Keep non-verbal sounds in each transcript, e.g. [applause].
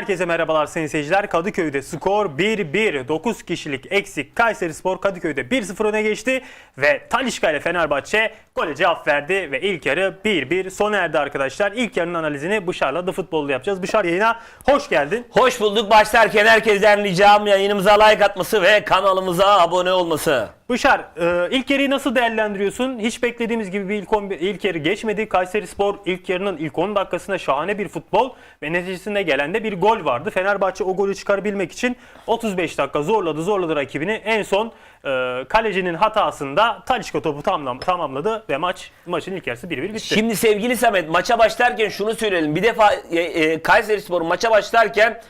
Herkese merhabalar sayın seyirciler. Kadıköy'de skor 1-1. 9 kişilik eksik Kayseri Spor Kadıköy'de 1-0 öne geçti ve Talişka ile Fenerbahçe gole cevap verdi ve ilk yarı 1-1 sona erdi arkadaşlar. İlk yarının analizini Bışar'la The Futbol'da yapacağız. Bışar yayına hoş geldin. Hoş bulduk. Başlarken herkesten ricam yayınımıza like atması ve kanalımıza abone olması. Bışar e, ilk yarıyı nasıl değerlendiriyorsun? Hiç beklediğimiz gibi bir ilk, 11, ilk yarı geçmedi. Kayseri Spor ilk yarının ilk 10 dakikasında şahane bir futbol ve neticesinde gelen de bir gol vardı. Fenerbahçe o golü çıkarabilmek için 35 dakika zorladı zorladı rakibini. En son e, kalecinin hatasında Talişka topu tamam, tamamladı ve maç maçın ilk yarısı 1-1 bitti. Şimdi sevgili Samet maça başlarken şunu söyleyelim. Bir defa e, e, Kayseri Spor maça başlarken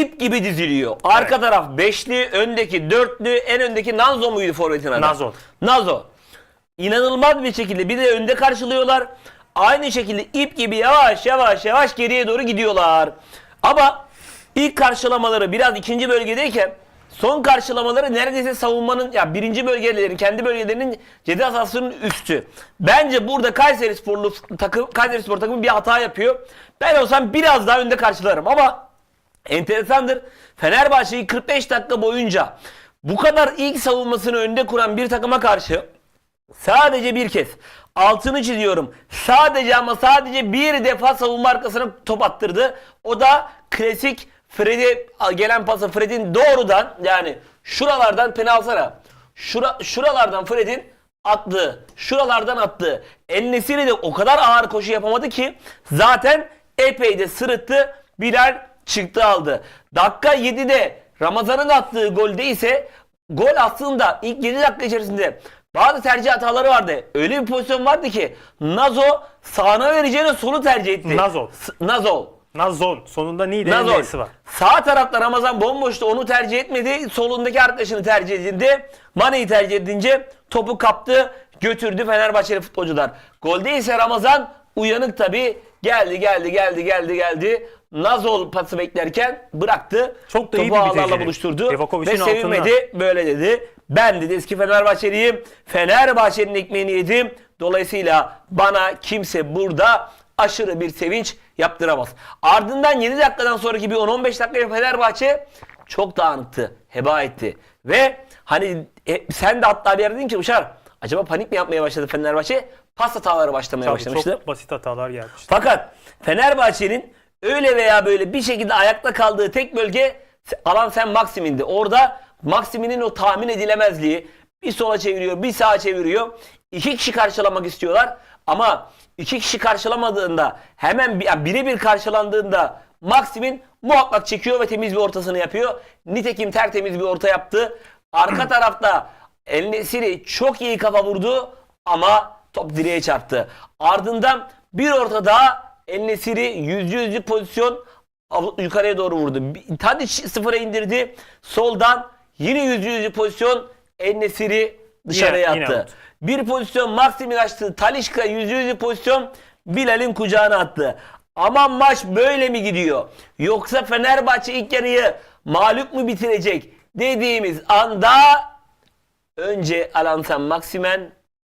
ip gibi diziliyor. Arka taraf beşli, öndeki dörtlü, en öndeki Nazo muydu forvetin adı? Nazo. Nazo. İnanılmaz bir şekilde bir de önde karşılıyorlar. Aynı şekilde ip gibi yavaş yavaş yavaş geriye doğru gidiyorlar. Ama ilk karşılamaları biraz ikinci bölgedeyken son karşılamaları neredeyse savunmanın ya birinci bölgelerin kendi bölgelerinin ceza sahasının üstü. Bence burada Kayseri Sporlu takım Kayseri Spor takımı bir hata yapıyor. Ben olsam biraz daha önde karşılarım ama enteresandır. Fenerbahçe'yi 45 dakika boyunca bu kadar ilk savunmasını önde kuran bir takıma karşı Sadece bir kez altını çiziyorum. Sadece ama sadece bir defa savunma arkasına top attırdı. O da klasik Fred'e gelen pası Fred'in doğrudan yani şuralardan penaltılara. Şura, şuralardan Fred'in attığı, şuralardan attığı. El Nesiri de o kadar ağır koşu yapamadı ki zaten epey de sırıttı. Bilal çıktı aldı. Dakika 7'de Ramazan'ın attığı golde ise gol aslında ilk 7 dakika içerisinde bazı tercih hataları vardı. Öyle bir pozisyon vardı ki Nazo sağına vereceğine solu tercih etti. Nazol. S- Nazol. Nazon sonunda Niğde'nin Nazol. N'si var. Sağ tarafta Ramazan bomboştu onu tercih etmedi. Solundaki arkadaşını tercih edildi. Mane'yi tercih edince topu kaptı götürdü Fenerbahçeli futbolcular. Golde ise Ramazan uyanık tabi geldi geldi geldi geldi geldi. Nazol pası beklerken bıraktı. Çok da iyi Topu bir beceri. buluşturdu. Ve sevinmedi. Böyle dedi. Ben dedi eski Fenerbahçeliyim. Fenerbahçe'nin ekmeğini yedim. Dolayısıyla bana kimse burada aşırı bir sevinç yaptıramaz. Ardından 7 dakikadan sonraki bir 10-15 dakika Fenerbahçe çok dağınıktı. Heba etti. Ve hani e, sen de hatta bir yerde dedin ki Uşar acaba panik mi yapmaya başladı Fenerbahçe? Pas hataları başlamaya Tabii başlamıştı. çok basit hatalar gelmişti. Fakat Fenerbahçe'nin öyle veya böyle bir şekilde ayakta kaldığı tek bölge alan sen Maksim'indi. Orada Maksim'in o tahmin edilemezliği bir sola çeviriyor, bir sağa çeviriyor. İki kişi karşılamak istiyorlar ama iki kişi karşılamadığında hemen yani birebir karşılandığında Maksim'in muhakkak çekiyor ve temiz bir ortasını yapıyor. Nitekim tertemiz bir orta yaptı. Arka [clears throat] tarafta El çok iyi kafa vurdu ama top direğe çarptı. Ardından bir orta daha El Nesiri yüzlü yüzlü pozisyon yukarıya doğru vurdu. Tadic sıfıra indirdi. Soldan yine yüzlü yüzlü pozisyon El Nesiri dışarıya Yine- attı. Bir pozisyon Maksim'in açtı. Talişka yüzlü yüzlü pozisyon Bilal'in kucağına attı. Ama maç böyle mi gidiyor? Yoksa Fenerbahçe ilk yarıyı mağlup mu bitirecek dediğimiz anda önce Alansan Maksimen,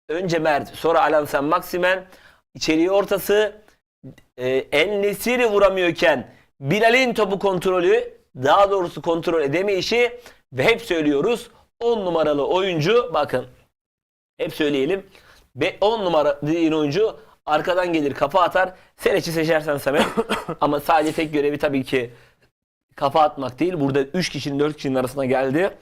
önce Mert, sonra Alansan Maksimen, içeriye ortası, e, El Nesiri vuramıyorken Bilal'in topu kontrolü, daha doğrusu kontrol edemeyişi ve hep söylüyoruz 10 numaralı oyuncu bakın hep söyleyelim. Ve 10 numara dediğin oyuncu arkadan gelir kafa atar. Seneç'i seçersen Samet. [coughs] Ama sadece tek görevi tabii ki kafa atmak değil. Burada 3 kişinin 4 kişinin arasına geldi.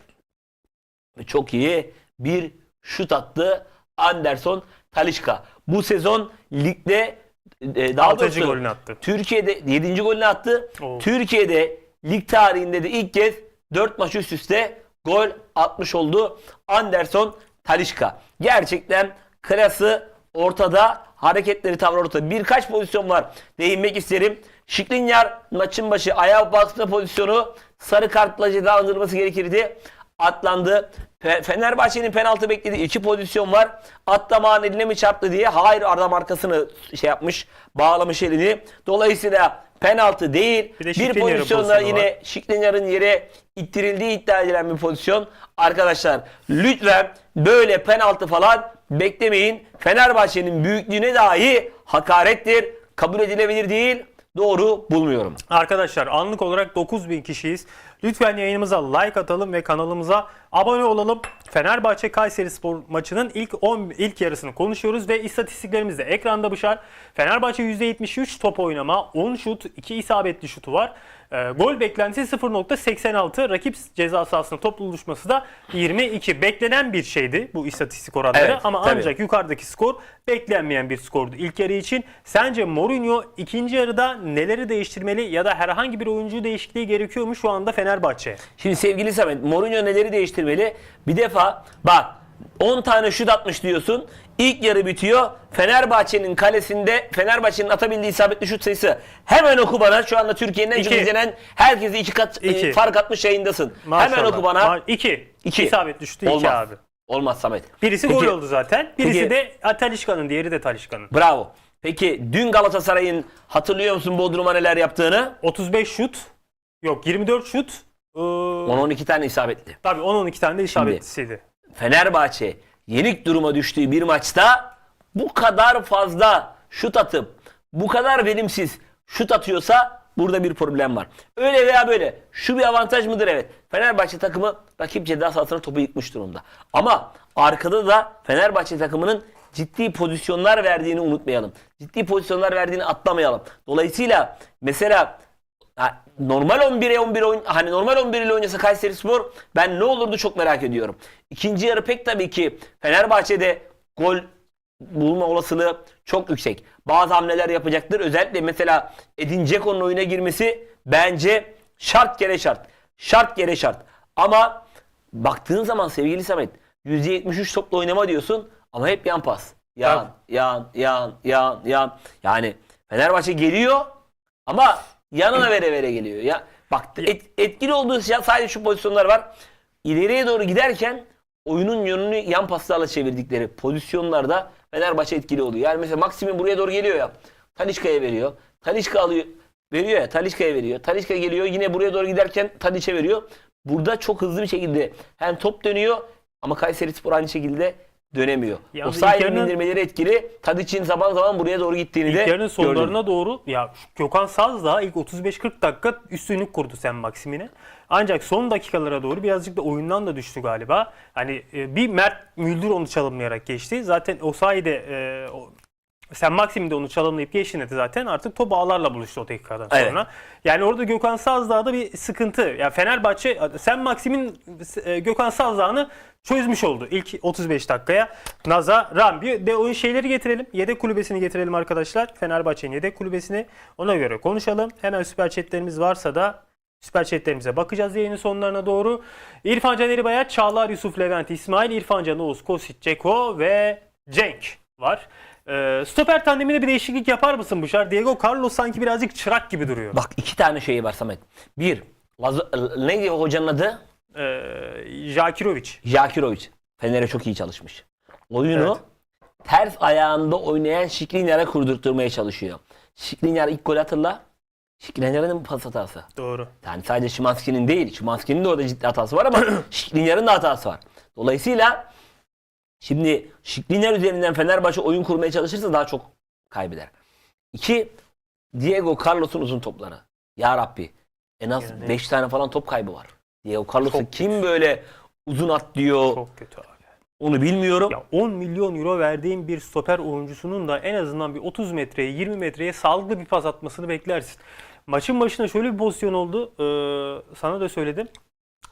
Ve çok iyi bir şut attı. Anderson Talişka. Bu sezon ligde e, daha Altıncı doğrusu golünü attı. Türkiye'de 7. golünü attı. Oo. Türkiye'de lig tarihinde de ilk kez 4 maç üst üste gol atmış oldu. Anderson Talişka. Gerçekten klası ortada. Hareketleri tavrı ortada. Birkaç pozisyon var. Değinmek isterim. Şiklinyar maçın başı ayağı basma pozisyonu sarı kartla cezalandırılması gerekirdi. Atlandı. Fe- Fenerbahçe'nin penaltı beklediği iki pozisyon var. Atlamağın eline mi çarptı diye. Hayır adam arkasını şey yapmış. Bağlamış elini. Dolayısıyla penaltı değil. Bir de Bir, pozisyonda yine var. Şiklinyar'ın yere ittirildiği iddia edilen bir pozisyon. Arkadaşlar lütfen böyle penaltı falan beklemeyin. Fenerbahçe'nin büyüklüğüne dahi hakarettir. Kabul edilebilir değil. doğru bulmuyorum. Arkadaşlar anlık olarak 9000 kişiyiz. Lütfen yayınımıza like atalım ve kanalımıza abone olalım. Fenerbahçe Kayseri Spor maçının ilk 10 ilk yarısını konuşuyoruz ve istatistiklerimiz de ekranda buşar. Fenerbahçe %73 top oynama, 10 şut, 2 isabetli şutu var. Ee, gol beklentisi 0.86. Rakip ceza sahasında top buluşması da 22. Beklenen bir şeydi bu istatistik oranları Evet, ama tabii. ancak yukarıdaki skor beklenmeyen bir skordu ilk yarı için. Sence Mourinho ikinci yarıda neleri değiştirmeli ya da herhangi bir oyuncu değişikliği gerekiyor mu şu anda Fenerbahçe? Şimdi sevgili Samet Mourinho neleri değiştirmeli? Bir defa bak 10 tane şut atmış diyorsun. İlk yarı bitiyor. Fenerbahçe'nin kalesinde Fenerbahçe'nin atabildiği isabetli şut sayısı hemen oku bana. Şu anda Türkiye'nin en çok İki. izlenen herkese iki kat e, İki. fark atmış yayındasın. Hemen oku bana. 2. İki. İsabet düştü 2 Olmaz. abi. Olmaz Samet. Birisi Peki, gol oldu zaten. Birisi Peki- de Talişka'nın, diğeri de Talişka'nın. Bravo. Peki dün Galatasaray'ın hatırlıyor musun Bodrum'a neler yaptığını? 35 şut. Yok 24 şut. Ee, 10-12 tane isabetli. tabii 10-12 tane de isabetlisiydi. Fenerbahçe yenik duruma düştüğü bir maçta bu kadar fazla şut atıp bu kadar verimsiz şut atıyorsa burada bir problem var. Öyle veya böyle şu bir avantaj mıdır? Evet. Fenerbahçe takımı rakip ceza sahasına topu yıkmış durumda. Ama arkada da Fenerbahçe takımının ciddi pozisyonlar verdiğini unutmayalım. Ciddi pozisyonlar verdiğini atlamayalım. Dolayısıyla mesela normal 11'e 11 oyun hani normal 11 ile oynasa Kayseri Spor ben ne olurdu çok merak ediyorum. İkinci yarı pek tabii ki Fenerbahçe'de gol bulma olasılığı çok yüksek. Bazı hamleler yapacaktır. Özellikle mesela Edin Dzeko'nun oyuna girmesi bence şart gere şart. Şart gere şart. Ama baktığın zaman sevgili Samet %73 topla oynama diyorsun ama hep yan pas. Yan, yan, yan, yan, yan. Yani Fenerbahçe geliyor ama yanına vere vere geliyor. Ya bak et- etkili olduğu şey sadece şu pozisyonlar var. İleriye doğru giderken oyunun yönünü yan paslarla çevirdikleri pozisyonlarda Fenerbahçe etkili oluyor. Yani mesela Maximin buraya doğru geliyor ya. Talişka'ya veriyor. Talişka alıyor. Veriyor ya Talişka'ya veriyor. Talişka geliyor yine buraya doğru giderken Tadiç'e veriyor. Burada çok hızlı bir şekilde hem top dönüyor ama Kayseri Spor aynı şekilde dönemiyor. Yalnız o sağ ilk elin yarının- indirmeleri etkili. Tadiç'in zaman zaman buraya doğru gittiğini de yarının sonlarına gördüm. doğru ya Gökhan Saz da ilk 35-40 dakika üstünlük kurdu sen Maksimine. Ancak son dakikalara doğru birazcık da oyundan da düştü galiba. Hani e, bir Mert Müldür onu çalımlayarak geçti. Zaten o sayede e, sen Maksim de onu çalımlayıp geçtiğinde de zaten artık top ağlarla buluştu o dakikadan Evet. sonra. Yani orada Gökhan Sazdağ'da bir sıkıntı. Ya Fenerbahçe sen Maksim'in e, Gökhan Sazdağ'ını çözmüş oldu ilk 35 dakikaya. Naza Rambi de oyun şeyleri getirelim. Yedek kulübesini getirelim arkadaşlar. Fenerbahçe'nin yedek kulübesini ona göre konuşalım. Hemen süper chatlerimiz varsa da süper chatlerimize bakacağız yayının sonlarına doğru. İrfan Can Eribayat, Çağlar Yusuf Levent İsmail, İrfan Can Oğuz, Kosic, Ceko ve Cenk var. Ee, stoper tandeminde bir değişiklik yapar mısın Buşar? Diego Carlos sanki birazcık çırak gibi duruyor. Bak iki tane şeyi var Samet. Bir, Laz- neydi hocanın adı? Ee, Jakirovic. Jakirovic. Fener'e çok iyi çalışmış. Oyunu Evet. ters ayağında oynayan Şikrinyar'a kurdurtturmaya çalışıyor. Şikrinyar ilk gol hatırla. Şikrinyar'ın pas hatası. Doğru. Yani sadece Şimanski'nin değil. Şimanski'nin de orada ciddi hatası var ama [clears throat] Şikrinyar'ın da hatası var. Dolayısıyla şimdi Şikrinyar üzerinden Fenerbahçe oyun kurmaya çalışırsa daha çok kaybeder. İki, Diego Carlos'un uzun topları. Ya Rabbi en az Yani- 5 tane falan top kaybı var. Diego Carlos'u Çok kim böyle uzun at diyor Çok kötü abi. onu bilmiyorum. Ya 10 milyon euro verdiğin bir stoper oyuncusunun da en azından bir 30 metreye 20 metreye sağlıklı bir pas atmasını beklersin. Maçın başında şöyle bir pozisyon oldu. Ee, sana da söyledim.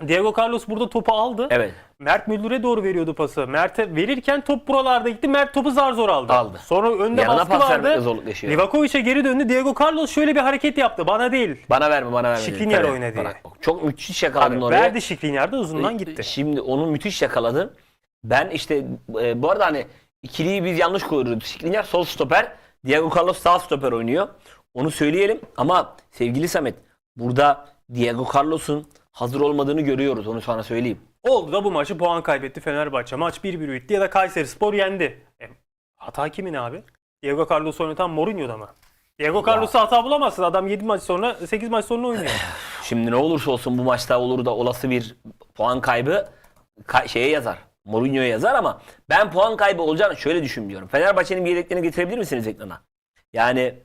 Diego Carlos burada topu aldı. Evet. Mert Müldür'e doğru veriyordu pası. Mert'e verirken top buralarda gitti. Mert topu zar zor aldı. Aldı. Sonra önde Yanına baskı pas vermekte vardı. zorluk yaşıyor. Livakovic'e geri döndü. Diego Carlos şöyle bir hareket yaptı. Bana değil. Bana verme bana verme. Oynadı bırak. diye. Çok müthiş yakaladın Abi, oraya. verdi Şikrinyar'da uzundan gitti. Şimdi onu müthiş yakaladı. Ben işte e, bu arada hani ikiliyi biz yanlış koyuyoruz. Şikrinyar sol stoper. Diego Carlos sağ stoper oynuyor. Onu söyleyelim ama sevgili Samet burada Diego Carlos'un hazır olmadığını görüyoruz. Onu sana söyleyeyim. Oldu da bu maçı puan kaybetti Fenerbahçe. Maç 1-1 bitti ya da Kayseri Spor yendi. E, hata kimin abi? Diego Carlos oynatan Mourinho'da mı? Diego Carlos'a hata bulamazsın. Adam 7 maç sonra 8 maç sonra oynuyor. [sighs] Şimdi ne olursa olsun bu maçta olur da olası bir puan kaybı ka- şeye yazar. Mourinho'ya yazar ama ben puan kaybı olacağını şöyle düşünmüyorum. Fenerbahçe'nin bir yedeklerini getirebilir misiniz ekrana? Yani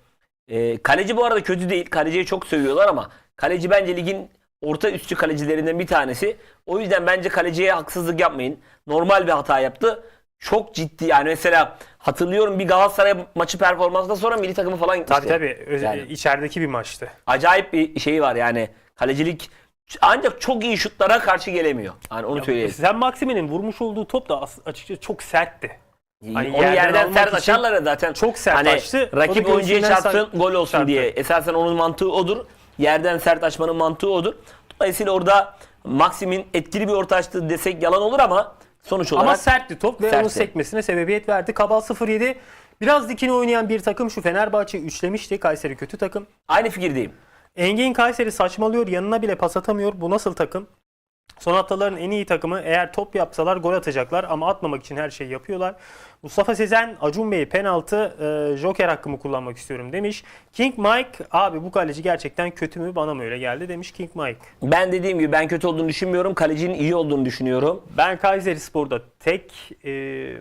E, kaleci bu arada kötü değil. Kaleciyi çok sövüyorlar ama kaleci bence ligin orta üstü kalecilerinden bir tanesi. O yüzden bence kaleciye haksızlık yapmayın. Normal bir hata yaptı. Çok ciddi yani mesela hatırlıyorum bir Galatasaray maçı performansından sonra milli takımı falan gitmişti. Tabii tabii. Öz- Yani. içerideki bir maçtı. Acayip bir şey var yani kalecilik ancak çok iyi şutlara karşı gelemiyor. Yani onu söyleyelim. Sen Maxime'nin vurmuş olduğu top da as- açıkçası çok sertti. Hani Onu yerden yerden, almak sert için açarlar ya zaten. çok sert hani açtı. O da Rakip oyuncuya göğsünden çarpsın sar- gol olsun çarptı. diye. Esasen onun mantığı odur. Yerden sert açmanın mantığı odur. Dolayısıyla orada Maxim'in etkili bir orta açtığı desek yalan olur ama sonuç olarak Ama sertti top ve Sertti. onun sekmesine sebebiyet verdi. Kabal 0-7. Biraz dikine oynayan bir takım şu Fenerbahçe üçlemişti. Kayseri kötü takım. aynı fikirdeyim. Engin Kayseri saçmalıyor. Yanına bile pas atamıyor. Bu nasıl takım? Son haftaların en iyi takımı. Eğer top yapsalar gol atacaklar ama atmamak için her şeyi yapıyorlar. Mustafa Sezen, Acun Bey penaltı, e, joker hakkımı kullanmak istiyorum demiş. King Mike, abi bu kaleci gerçekten kötü mü bana mı öyle geldi demiş King Mike. Ben dediğim gibi ben kötü olduğunu düşünmüyorum. Kalecinin iyi olduğunu düşünüyorum. Ben Kayseri Spor'da tek e,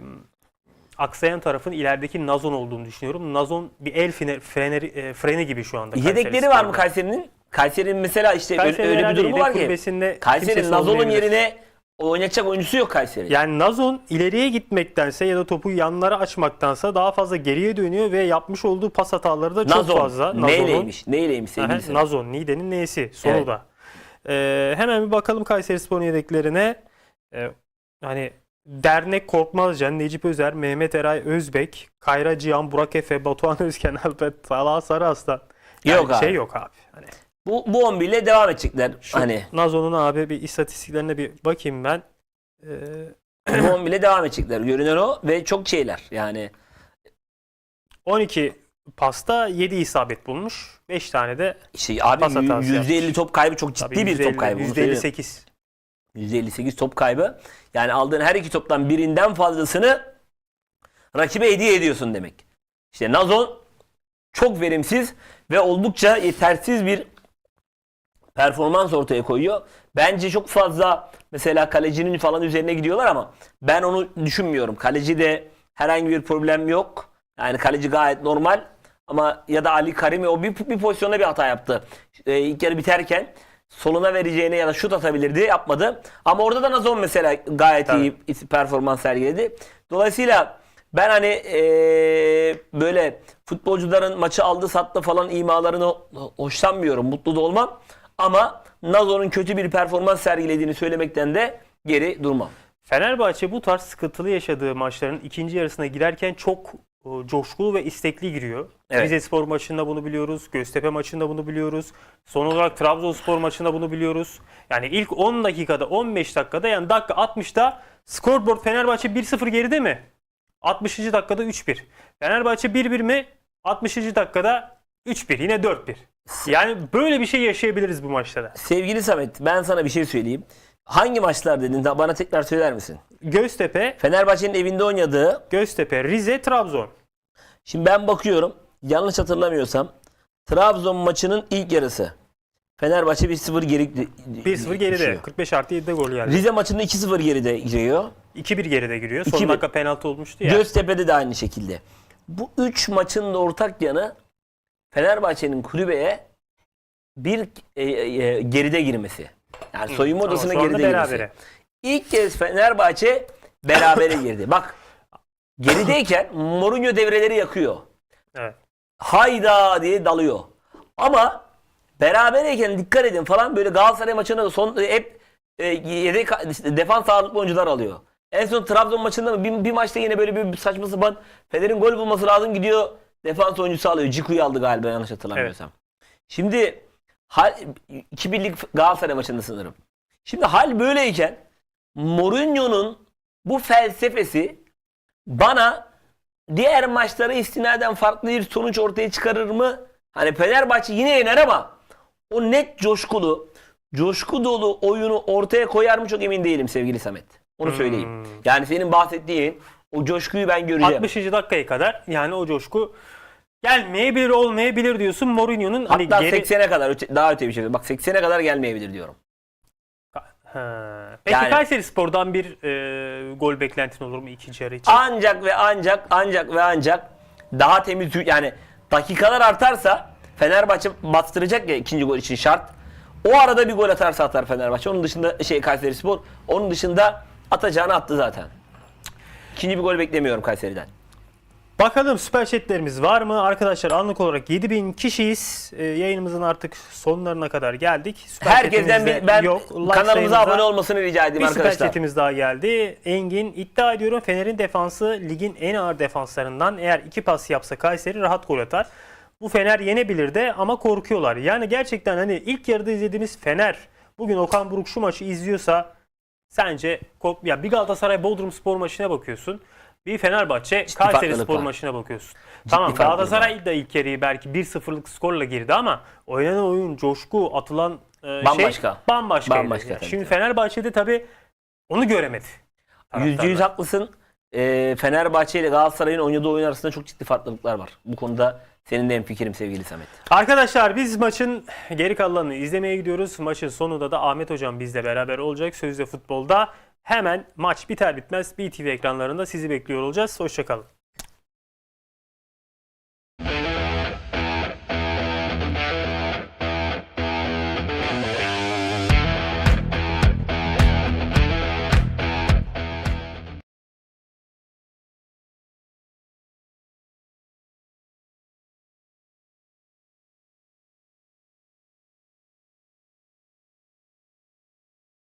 aksayan tarafın ilerideki Nazon olduğunu düşünüyorum. Nazon bir el freni, freni, e, freni gibi şu anda. Kayseri Yedekleri var mı Spor'da. Kayseri'nin? Kayseri'nin mesela işte öyle- Kayseri öyle bir herhalde durumu var ki. Kayseri'nin olmayabilir. yerine oynayacak oyuncusu yok Kayseri. Yani Nazon ileriye gitmektense ya da topu yanlara açmaktansa daha fazla geriye dönüyor ve yapmış olduğu pas hataları da çok Nazon. fazla. Nazon'un. Neyleymiş? Neyleymiş sevgili? Nazon, Niğde'nin neyisi sonu Evet. da. Ee, hemen bir bakalım Kayseri Spor'un yedeklerine. Ee, hani Dernek Korkmazcan, Necip Özer, Mehmet Eray Özbek, Kayra Cihan, Burak Efe, Batuhan Özken, [laughs] Alper Talha Sarıaslan. Yani Yok abi. Şey yok abi. Hani Bu, bu 11 ile devam edecekler. şu Hani Nazon'un abi bir istatistiklerine bir bakayım ben. Ee, bu 11 ile devam edecekler. Görünen o ve çok şeyler. Yani 12 pasta 7 isabet bulmuş. 5 tane de şey abi Pas hatası %50 yapmış. top kaybı çok ciddi tabii bir top kaybı. bunu söyleyeyim. %58. %58 top kaybı. Yani aldığın her iki toptan birinden fazlasını rakibe hediye ediyorsun demek. İşte Nazon çok verimsiz ve oldukça yetersiz bir performans ortaya koyuyor. Bence çok fazla mesela kalecinin falan üzerine gidiyorlar ama ben onu düşünmüyorum. Kaleci de herhangi bir problem yok. Yani kaleci gayet normal ama ya da Ali Karimi o bir, bir pozisyonda bir hata yaptı. Ee, ilk yarı biterken soluna vereceğine ya da şut atabilirdi yapmadı. Ama orada da Nazon mesela gayet iyi performans sergiledi. Dolayısıyla ben hani ee, böyle futbolcuların maçı aldı sattı falan imalarını hoşlanmıyorum. Mutlu da olmam. Ama Nazon'un kötü bir performans sergilediğini söylemekten de geri durmam. Fenerbahçe bu tarz sıkıntılı yaşadığı maçların ikinci yarısına girerken çok e, coşkulu ve istekli giriyor. Evet. Rizespor maçında bunu biliyoruz. Göztepe maçında bunu biliyoruz. Son olarak Trabzonspor maçında bunu biliyoruz. Yani ilk 10 dakikada 15 dakikada yani dakika 60'da scoreboard Fenerbahçe 1-0 geride mi? 60. dakikada 3-1. Fenerbahçe 1-1 mi? 60. dakikada 3-1. Yine 4-1. Yani böyle bir şey yaşayabiliriz bu maçta da. Sevgili Samet ben sana bir şey söyleyeyim. Hangi maçlar dedin? Da- Bana tekrar söyler misin? Göztepe, Fenerbahçe'nin evinde oynadığı. Göztepe, Rize, Trabzon. Şimdi ben bakıyorum. Yanlış hatırlamıyorsam. Trabzon maçının ilk yarısı. Fenerbahçe 1-0 geri 1-0 geride. düşüyor. 45 artı 7'de gol geldi. Rize maçında 2-0 geride giriyor. 2-1 geride giriyor. Son 2-1. dakika penaltı olmuştu ya. Göztepe'de de aynı şekilde. Bu üç maçın da ortak yanı Fenerbahçe'nin kulübeye bir e, e, geride girmesi. Yani soyunma odasına anda geride berabere. girmesi. İlk kez Fenerbahçe berabere girdi. Bak gerideyken Mourinho devreleri yakıyor. Evet. Hayda diye dalıyor. Ama berabereyken dikkat edin falan böyle Galatasaray maçında da son hep e, yedek defans ağırlıklı oyuncular alıyor. En son Trabzon maçında mı bir, bir maçta yine böyle bir saçma sapan Fener'in gol bulması lazım gidiyor defans oyuncusu alıyor. Ciku'yu aldı galiba yanlış hatırlamıyorsam. Şimdi hal, 2-1'lik Galatasaray maçında sanırım. Şimdi hal böyleyken Mourinho'nun bu felsefesi bana diğer maçlara istinaden farklı bir sonuç ortaya çıkarır mı? Hani Fenerbahçe yine yener ama o net coşkulu, coşku dolu oyunu ortaya koyar mı çok emin değilim sevgili Samet. Onu söyleyeyim. Hmm. Yani senin bahsettiğin o coşkuyu ben göreceğim. 60. dakikaya kadar yani o coşku gelmeyebilir olmayabilir diyorsun Mourinho'nun hani Hatta geri... 80'e kadar öte- daha öte bir şey. Bak 80'e kadar gelmeyebilir diyorum. Ha. Peki Yani- Kayseri Spor'dan bir e, gol beklentin olur mu ikinci yarı için? Ancak ve ancak ancak ve ancak daha temiz yani dakikalar artarsa Fenerbahçe bastıracak ya ikinci gol için şart. O arada bir gol atarsa atar Fenerbahçe. Onun dışında şey Kayserispor. Onun dışında atacağını attı zaten. İkinci bir gol beklemiyorum Kayseri'den. Bakalım süper chatlerimiz var mı? Arkadaşlar anlık olarak 7000 kişiyiz. Ee, yayınımızın artık sonlarına kadar geldik. Süper Herkesten bir, ben yok. Like kanalımıza sayımıza abone olmasını rica edeyim Bir süper arkadaşlar. chatimiz daha geldi. Engin iddia ediyorum Fener'in defansı ligin en ağır defanslarından. Eğer iki pas yapsa Kayseri rahat gol atar. Bu Fener yenebilir de ama korkuyorlar. Yani gerçekten hani ilk yarıda izlediğimiz Fener bugün Okan Buruk şu maçı izliyorsa sence ya bir Galatasaray Bodrum Spor maçına bakıyorsun. Bir Fenerbahçe Kayseri farklılık Spor var. maçına bakıyorsun. tamam farklılık Galatasaray da ilk yarıyı belki 1-0'lık skorla girdi ama oynanan oyun, coşku, atılan e, Bambaşka. şey bambaşka. Bambaşka Şimdi. Fenerbahçe'de tabii onu göremedi. Yüzde yüz haklısın. Ee, Fenerbahçe ile Galatasaray'ın oynadığı oyun arasında çok ciddi farklılıklar var. Bu konuda senin de en fikrim sevgili Samet. Arkadaşlar biz maçın geri kalanını izlemeye gidiyoruz. Maçın sonunda da Ahmet Hocam bizle beraber olacak. Sözde futbolda hemen maç biter bitmez BTV ekranlarında sizi bekliyor olacağız. Hoşçakalın.